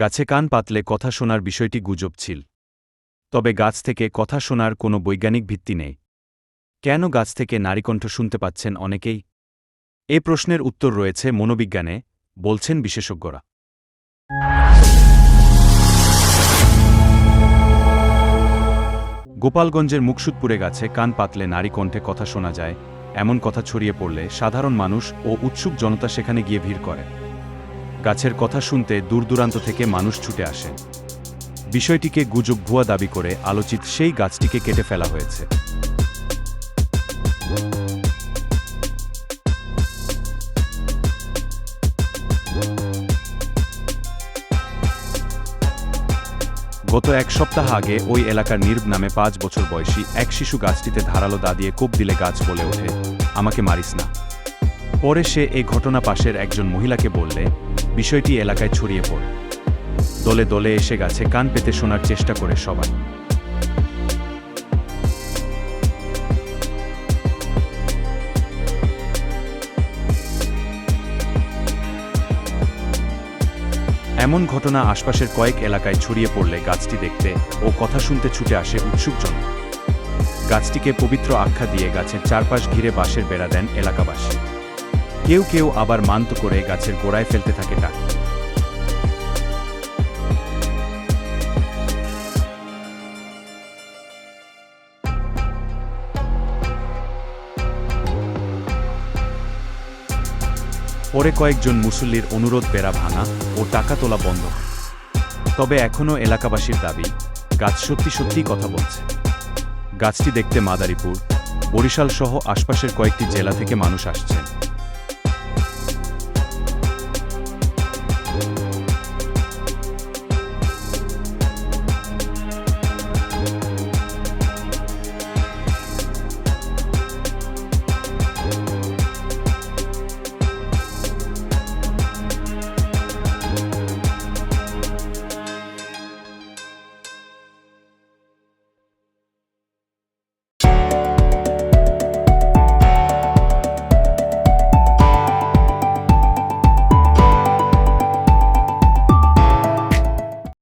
গাছে কান পাতলে কথা শোনার বিষয়টি গুজব ছিল। তবে গাছ থেকে কথা শোনার কোনো বৈজ্ঞানিক ভিত্তি নেই। কেন গাছ থেকে নারীকণ্ঠ শুনতে পাচ্ছেন অনেকেই? এ প্রশ্নের উত্তর রয়েছে মনোবিজ্ঞানে, বলছেন বিশেষজ্ঞরা। গোপালগঞ্জের মুকসুদপুরে গাছে কান পাতলে নারী কণ্ঠে কথা শোনা যায়, এমন কথা ছড়িয়ে পড়লে সাধারণ মানুষ ও উৎসুক জনতা সেখানে গিয়ে ভিড় করে। গাছের কথা শুনতে দূরদূরান্ত থেকে মানুষ ছুটে আসে। বিষয়টিকে গুজব ভুয়া দাবি করে আলোচিত সেই গাছটিকে কেটে ফেলা হয়েছে। গত এক সপ্তাহ আগে ওই এলাকার নির্ব নামে পাঁচ বছর বয়সী এক শিশু গাছটিতে ধারালো দা দিয়ে কোপ দিলে গাছ বলে ওঠে। আমাকে মারিস না। পরে সে এই ঘটনা পাশের একজন মহিলাকে বললে বিষয়টি এলাকায় ছড়িয়ে পড়ে। দলে দলে এসে গাছে কান পেতে শোনার চেষ্টা করে সবাই। এমন ঘটনা আশপাশের কয়েক এলাকায় ছড়িয়ে পড়লে গাছটি দেখতে ও কথা শুনতে ছুটে আসে উৎসুকজন। গাছটিকে পবিত্র আখ্যা দিয়ে গাছের চারপাশ ঘিরে বাঁশের বেড়া দেন এলাকাবাসী। কেউ কেউ আবার মান্ত করে গাছের গোড়ায় ফেলতে থাকে টাক পরে কয়েকজন মুসল্লির অনুরোধ বেড়া ভাঙা ও টাকা তোলা বন্ধ। তবে এখনও এলাকাবাসীর দাবি, গাছ সত্যি সত্যিই কথা বলছে। গাছটি দেখতে মাদারীপুর, বরিশাল সহ আশপাশের কয়েকটি জেলা থেকে মানুষ আসছেন।